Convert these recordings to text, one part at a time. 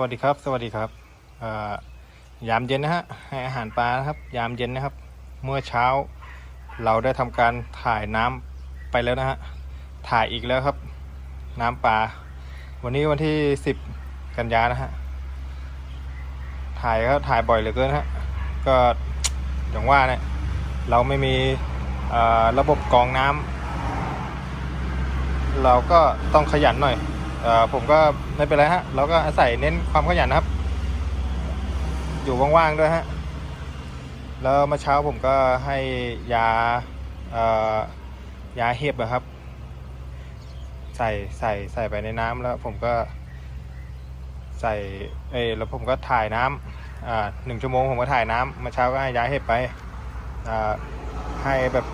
วัสดีครับ สวัสดีครับยามเย็นนะฮะให้อาหารปลานะครับ ยามเย็นนะครับ เมื่อเช้า เราได้ทำการถ่ายน้ำไปแล้วนะฮะถ่ายอีกแล้วครับ น้ำปลาวันนี้วันที่10กันยานะฮะถ่ายก็ถ่ายบ่อยเหลือเกินฮะก็อย่างว่าเนี่ยเราไม่มีระบบกรองน้ำเราก็ต้องขยันหน่อย ผมก็ไม่เป็นไรฮะ เราก็อาศัยเน้นความขยันนะครับ อยู่ว่างๆด้วยฮะ แล้วมื่อเช้าผมก็ให้ยาเอ่อยาเห็บอะครับ ใส่ใส่ใส่ไปในน้ำแล้วผมก็ใส่เอ้แล้วผมก็ถ่ายน้ำอ่าหนึ่งชั่วโมงผมก็ถ่ายน้ำมื่อเช้าก็ให้ยาเห็บไปอ่าให้แบบ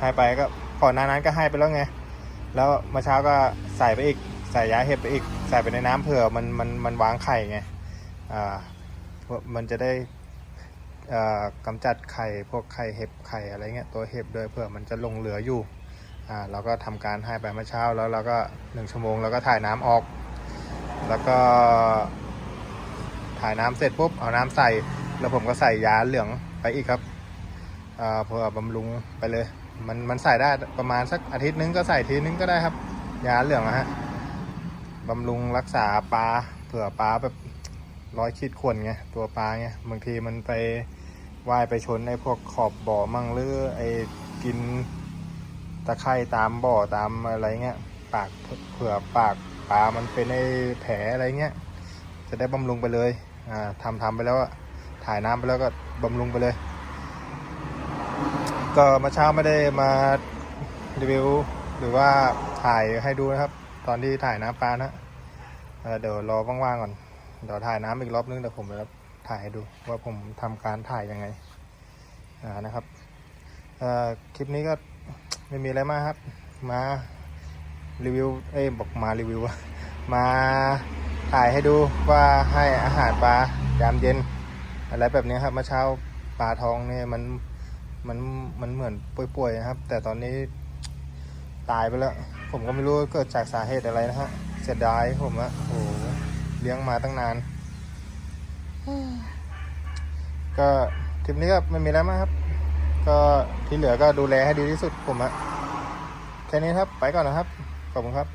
ให้ไปก็ก่อนหน้านั้นก็ให้ไปแล้วไง แล้วมื่อเช้าก็ใส่ไปอีก ใส่ยาเห็บไปอีกใส่ไปในน้ำเผื่อมันมันมันวางไข่ไงอ่ามันจะได้อ่ากำจัดไข่พวกไข่เห็บไข่อะไรเงี้ยตัวเห็บด้วยเผื่อมันจะลงเหลืออยู่อ่าเราก็ทำการให้ไปเมื่อเช้าแล้วเราก็หนึ่งชั่วโมงเราก็ถ่ายน้ำออก แล้วก็ถ่ายน้ำเสร็จปุ๊บเอาน้ำใส่ แล้วผมก็ใส่ยาเหลืองไปอีกครับอ่าเพื่อบำรุงไปเลย มันมันใส่ได้ประมาณสักอาทิตย์นึงก็ใส่ทีนึงก็ได้ครับ ยาเหลืองนะฮะ บำรุงรักษาปลาเผื่อปลาแบบร้อยขีดข่วนไงตัวปลาไงบางทีมันไปว่ายไปชนไอ้พวกขอบบ่อมั่งหรือไอ้กินตะไคร่ตามบ่อตามอะไรเงี้ยปากเผื่อปากปลามันเป็นไอ้แผลอะไรเงี้ยจะได้บำรุงไปเลยอ่าทำทำไปแล้วอะถ่ายน้ำไปแล้วก็บำรุงไปเลย ก็มาเช้าไม่ได้มารีวิวหรือว่าถ่ายให้ดูนะครับ ตอนที่ถ่ายน้ำปลานะเอ่อเดี๋ยวรอว่างๆก่อน เดี๋ยวถ่ายน้ำอีกรอบนึงเดี๋ยวผมจะถ่ายให้ดูว่าผมทำการถ่ายยังไงอ่านะครับคลิปนี้ก็ไม่มีอะไรมากครับ มารีวิว เอ้ยบอกมารีวิวมาถ่ายให้ดูว่าให้อาหารปลายามเย็น อะไรแบบนี้ครับเมื่อเช้าปลาทองเนี่ยมันมันมันเหมือนป่วยๆนะครับ แต่ตอนนี้ ตายไปแล้ว ผมก็ไม่รู้เกิดจากสาเหตุอะไรนะฮะเสียดายผมอะโอ้โหเลี้ยงมาตั้งนาน ก็ทริปนี้ก็ไม่มีแล้วมั้งครับ ก็ที่เหลือก็ดูแลให้ดีที่สุดผมอะแค่นี้ครับไปก่อนนะครับ ขอบคุณครับ